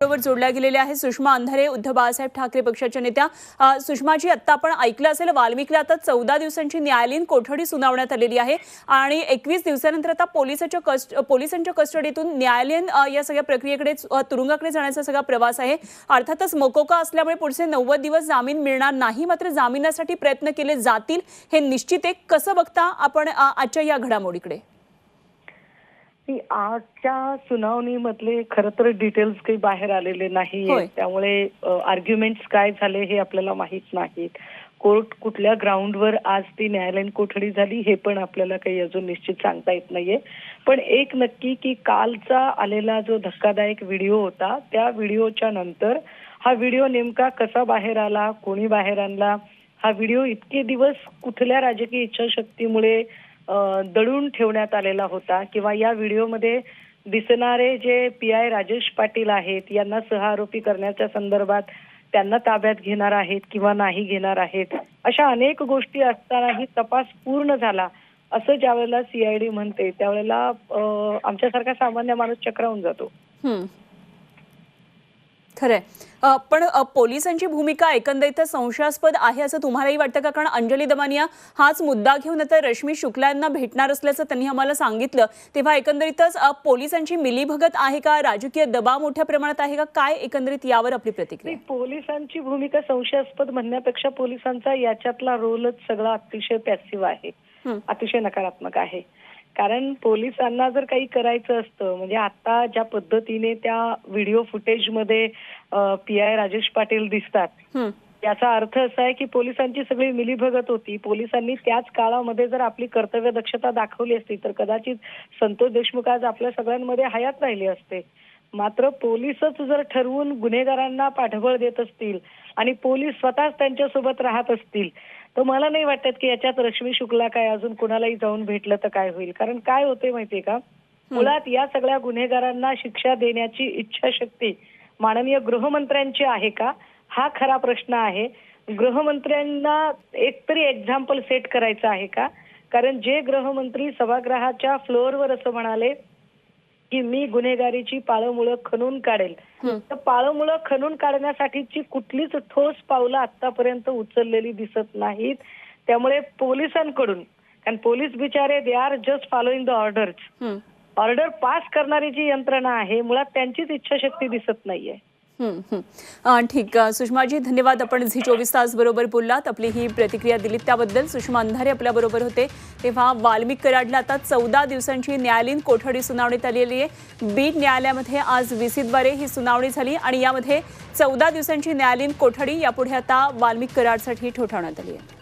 बरोबर जोडल्या गेलेल्या आहेत. सुषमा अंधारे उद्धव बाळासाहेब ठाकरे पक्षाच्या नेत्या. सुषमाजी आत्ता आपण ऐकलं असेल वाल्मिकला आता चौदा दिवसांची न्यायालयीन कोठडी सुनावण्यात आलेली आहे. आणि एकवीस दिवसानंतर आता पोलिसाच्या कस्ट पोलिसांच्या कस्टडीतून न्यायालयीन या सगळ्या प्रक्रियेकडे तुरुंगाकडे जाण्याचा सगळा प्रवास आहे. अर्थातच मोकोका असल्यामुळे पुढचे नव्वद दिवस जामीन मिळणार नाही मात्र जामिनासाठी प्रयत्न केले जातील. हे निश्चित एक कसं बघता आपण आजच्या या घडामोडीकडे? की आजच्या सुनावणीमधले खरं तर डिटेल्स काही बाहेर आलेले नाही. त्यामुळे आर्ग्युमेंट्स काय झाले हे आपल्याला माहीत नाहीत. कोर्ट कुठल्या ग्राउंडवर आज ती न्यायालयीन कोठडी झाली हे पण आपल्याला काही अजून निश्चित सांगता येत नाहीये. पण एक नक्की की कालचा आलेला जो धक्कादायक व्हिडिओ होता त्या व्हिडिओच्या नंतर हा व्हिडिओ नेमका कसा बाहेर आला कोणी बाहेर आणला हा व्हिडिओ इतके दिवस कुठल्या राजकीय इच्छाशक्तीमुळे दळून ठेवण्यात आलेला होता किंवा या व्हिडिओमध्ये दिसणारे J P I Rajesh Patil आहेत यांना सहआरोपी करण्याच्या संदर्भात त्यांना ताब्यात घेणार आहेत किंवा नाही घेणार आहेत अशा अनेक गोष्टी असतानाही तपास पूर्ण झाला असं ज्यावेळेला सीआयडी म्हणते त्यावेळेला आमच्यासारखा सामान्य माणूस चक्रावून जातो. खरंय. पण पोलिसांची भूमिका एकंदरीतच संशयास्पद आहे असं तुम्हालाही वाटतं का? कारण अंजली दमानिया हाच मुद्दा घेऊन आता रश्मी शुक्ला यांना भेटणार असल्याचं त्यांनी आम्हाला सांगितलं. तेव्हा एकंदरीतच पोलिसांची मिलीभगत आहे का? राजकीय दबाव मोठ्या प्रमाणात आहे का? काय एकंदरीत यावर आपली प्रतिक्रिया? पोलिसांची भूमिका संशयास्पद म्हणण्यापेक्षा पोलिसांचा याच्यातला रोलच सगळा अतिशय पॅसिव्ह आहे. अतिशय नकारात्मक आहे. कारण पोलिसांना जर काही करायचं असतं म्हणजे आता ज्या पद्धतीने त्या व्हिडिओ फुटेजमध्ये पी आय राजेश पाटील दिसतात. याचा अर्थ असा आहे की पोलिसांची सगळी मिलीभगत होती पोलिसांनी त्याच काळामध्ये जर आपली कर्तव्य दक्षता दाखवली असती तर कदाचित संतोष देशमुख आज आपल्या सगळ्यांमध्ये हयात राहिले असते मात्र पोलीसच जर ठरवून गुन्हेगारांना पाठबळ देत असतील आणि पोलीस स्वतःच त्यांच्यासोबत राहत असतील तर मला नाही वाटत की याच्यात रश्मी शुक्ला काय अजून कुणालाही जाऊन भेटलं तर काय होईल. कारण काय होते माहितीये का? मुळात या सगळ्या गुन्हेगारांना शिक्षा देण्याची इच्छाशक्ती माननीय गृहमंत्र्यांची आहे का? हा खरा प्रश्न आहे. गृहमंत्र्यांना एकतरी एक्झाम्पल सेट करायचं आहे का? कारण जे गृहमंत्री सभागृहाच्या फ्लोअरवर असं म्हणाले की मी गुन्हेगारीची पाळंमुळं खणून काढेल. तर पाळंमुळं खणून काढण्यासाठीची कुठलीच ठोस पावलं आतापर्यंत उचललेली दिसत नाहीत त्यामुळे पोलिसांकडून कारण पोलीस बिचारे they are just following the orders हं. ऑर्डर पास करणारी जी यंत्रणा आहे मुळात त्यांचीच इच्छाशक्ती दिसत नाहीये ठीक. सुषमाजी धन्यवाद. आपण झी चोवीस तास बरोबर बोललात. आपली ही प्रतिक्रिया दिलीत त्याबद्दल. सुषमा अंधारे आपल्याबरोबर होते. तेव्हा वाल्मिक कराडला आता चौदा दिवसांची न्यायालयीन कोठडी सुनावण्यात आलेली आहे. बीड न्यायालयामध्ये आज व्हीसीद्वारे ही सुनावणी झाली आणि यामध्ये चौदा दिवसांची न्यायालयीन कोठडी यापुढे आता वाल्मिक कराडसाठी ठोठावण्यात आली आहे.